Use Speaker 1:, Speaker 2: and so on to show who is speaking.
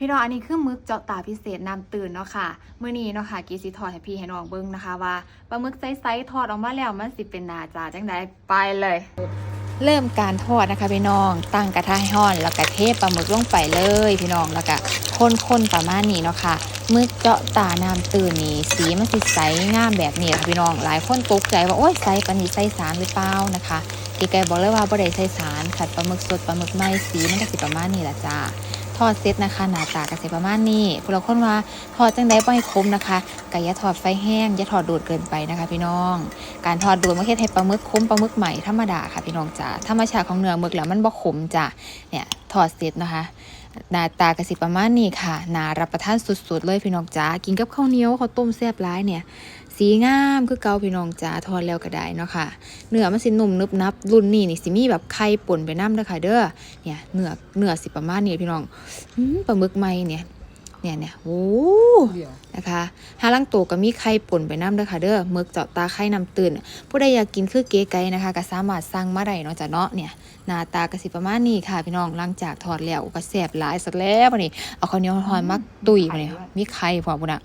Speaker 1: พี่น้องอันนี้คือมึกเจาะตาพิเศษน้ำตื่นเนาะค่ะมื้อนี้เนาะค่ะกีสิทอดให้พี่ให้น้องเบิ่งนะคะว่าปลาหมึกไซส์ทอดออกมาแล้วมันสิเป็นหนาจาจังไดไปเลย เริ่มการทอดนะคะพี่น้องตั้งกระทะให้ร้อนแล้วก็เทปลาหมึกลงไปเลย พี่น้องแล้วก็คนๆประมาณนี้เนาะค่ะมึกเจาะตาน้ำตื่นนี่สีมันสิใสงามแบบนี้ค่ะพี่น้องหลายคนตกใจว่าโอ๊ยใสปานนี้ใสสารหรือเปล่านะคะกีไก่บอกเลยว่าบ่ได้ใส่สารขัดปลาหมึกสดปลาหมึกไหม้สีมันก็สิประมาณนี้แหละจ้า ทอดเสร็จนะคะ หน้าตาก็สิประมาณนี้พวกเราคนว่าทอดจังไดบ่ให้คมนะคะก็อย่าทอดไฟแห้งอย่าทอดโดดเกินไปนะคะ พี่น้อง การทอดโดดมันเฮ็ดให้ปลาหมึกคมปลาหมึกใหม่ธรรมดาค่ะพี่น้องจ้าธรรมชาติของเนื้อหมึกแล้วมันบ่ขมจ้ะเนี่ยทอดเสร็จนะคะหน้าตากระสิประมาณนี้ค่ะน่ารับประทานสุดๆ เลยพี่น้องจ้ากินกับข้าวเหนียวข้าวต้มแซ่บร้ายเนี่ย สีงามคือเกาพี่น้องจ้าทอดแล้วก็ได้เนาะค่ะเนื้อมันสินุ่มนึบนับรุ่นนี้นี่สิมีแบบไข่ป่นไปน้ำเด้อค่ะเด้อเนี่ยเนื้อเนื้อสิประมาณนี้พี่น้องอืมปลาหมึกใหม่เนี่ยเนี่ยเนี่ยโอ้
Speaker 2: เดี๋ยว
Speaker 1: นะคะหาลังโตก็มีไข่ป่นไปน้ำเด้อค่ะเด้อหมึกเจาะตาไข่น้ำตื่นผู้ใดอยากกินคือเก๋ไก่นะคะก็สามารถสั่งมาได้เนาะจ้ะเนาะเนี่ยหน้าตากระสิประมาณนี้ค่ะ พี่น้องหลังจากทอดแล้วก็แซ่บหลายสักแล้วบัดนี้เอาข้าวเหนียวหอนมักตุยมาเนี่ยมีไข่พร้อมพุ่นน่ะ